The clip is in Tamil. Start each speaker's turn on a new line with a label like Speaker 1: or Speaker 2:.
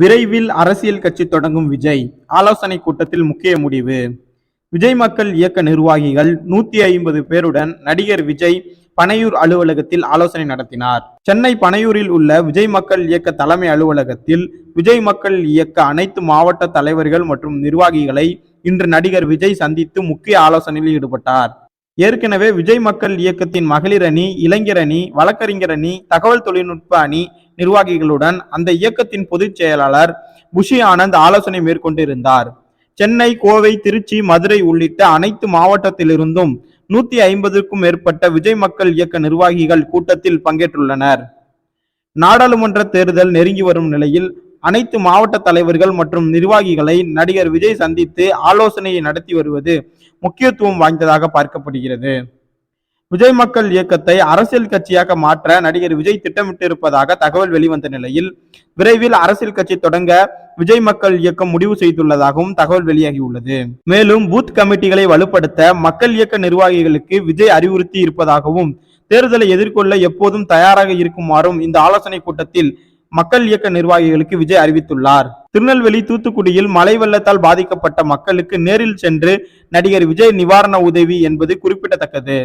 Speaker 1: விரைவில் அரசியல் கட்சி தொடங்கும் விஜய். ஆலோசனை கூட்டத்தில் முக்கிய முடிவு. விஜய் மக்கள் இயக்க நிர்வாகிகள் நூத்தி ஐம்பது பேருடன் நடிகர் விஜய் பனையூர் அலுவலகத்தில் ஆலோசனை நடத்தினார். சென்னை பனையூரில் உள்ள விஜய் மக்கள் இயக்க தலைமை அலுவலகத்தில் விஜய் மக்கள் இயக்க அனைத்து மாவட்ட தலைவர்கள் மற்றும் நிர்வாகிகளை இன்று நடிகர் விஜய் சந்தித்து முக்கிய ஆலோசனையில் ஈடுபட்டார். ஏற்கனவே விஜய் மக்கள் இயக்கத்தின் மகளிர் அணி இளைஞர் அணி வழக்கறிஞர் அணி தகவல் தொழில்நுட்ப அணி நிர்வாகிகளுடன் அந்த இயக்கத்தின் பொதுச் செயலாளர் புஷி ஆனந்த் ஆலோசனை மேற்கொண்டிருந்தார். சென்னை கோவை திருச்சி மதுரை உள்ளிட்ட அனைத்து மாவட்டத்திலிருந்தும் நூத்தி ஐம்பதுக்கும் மேற்பட்ட விஜய் மக்கள் இயக்க நிர்வாகிகள் கூட்டத்தில் பங்கேற்றுள்ளனர். நாடாளுமன்ற தேர்தல் நெருங்கி வரும் நிலையில் அனைத்து மாவட்ட தலைவர்கள் மற்றும் நிர்வாகிகளை நடிகர் விஜய் சந்தித்து ஆலோசனையை நடத்தி வருவது முக்கியத்துவம் வாய்ந்ததாக பார்க்கப்படுகிறது. விஜய் மக்கள் இயக்கத்தை அரசியல் கட்சியாக மாற்ற நடிகர் விஜய் திட்டமிட்டிருப்பதாக தகவல் வெளிவந்த நிலையில் விரைவில் அரசியல் கட்சி தொடங்க விஜய் மக்கள் இயக்கம் முடிவு செய்துள்ளதாகவும் தகவல் வெளியாகியுள்ளது. மேலும் பூத் கமிட்டிகளை வலுப்படுத்த மக்கள் இயக்க நிர்வாகிகளுக்கு விஜய் அறிவுறுத்தி இருப்பதாகவும் தேர்தலை எதிர்கொள்ள எப்போதும் தயாராக இருக்குமாறும் இந்த ஆலோசனை கூட்டத்தில் மக்கள் இயக்க நிர்வாகிகளுக்கு விஜய் அறிவித்துள்ளார். திருநெல்வேலி தூத்துக்குடியில் மழை வெள்ளத்தால் பாதிக்கப்பட்ட மக்களுக்கு நேரில் சென்று நடிகர் விஜய் நிவாரண உதவி என்பது குறிப்பிடத்தக்கது.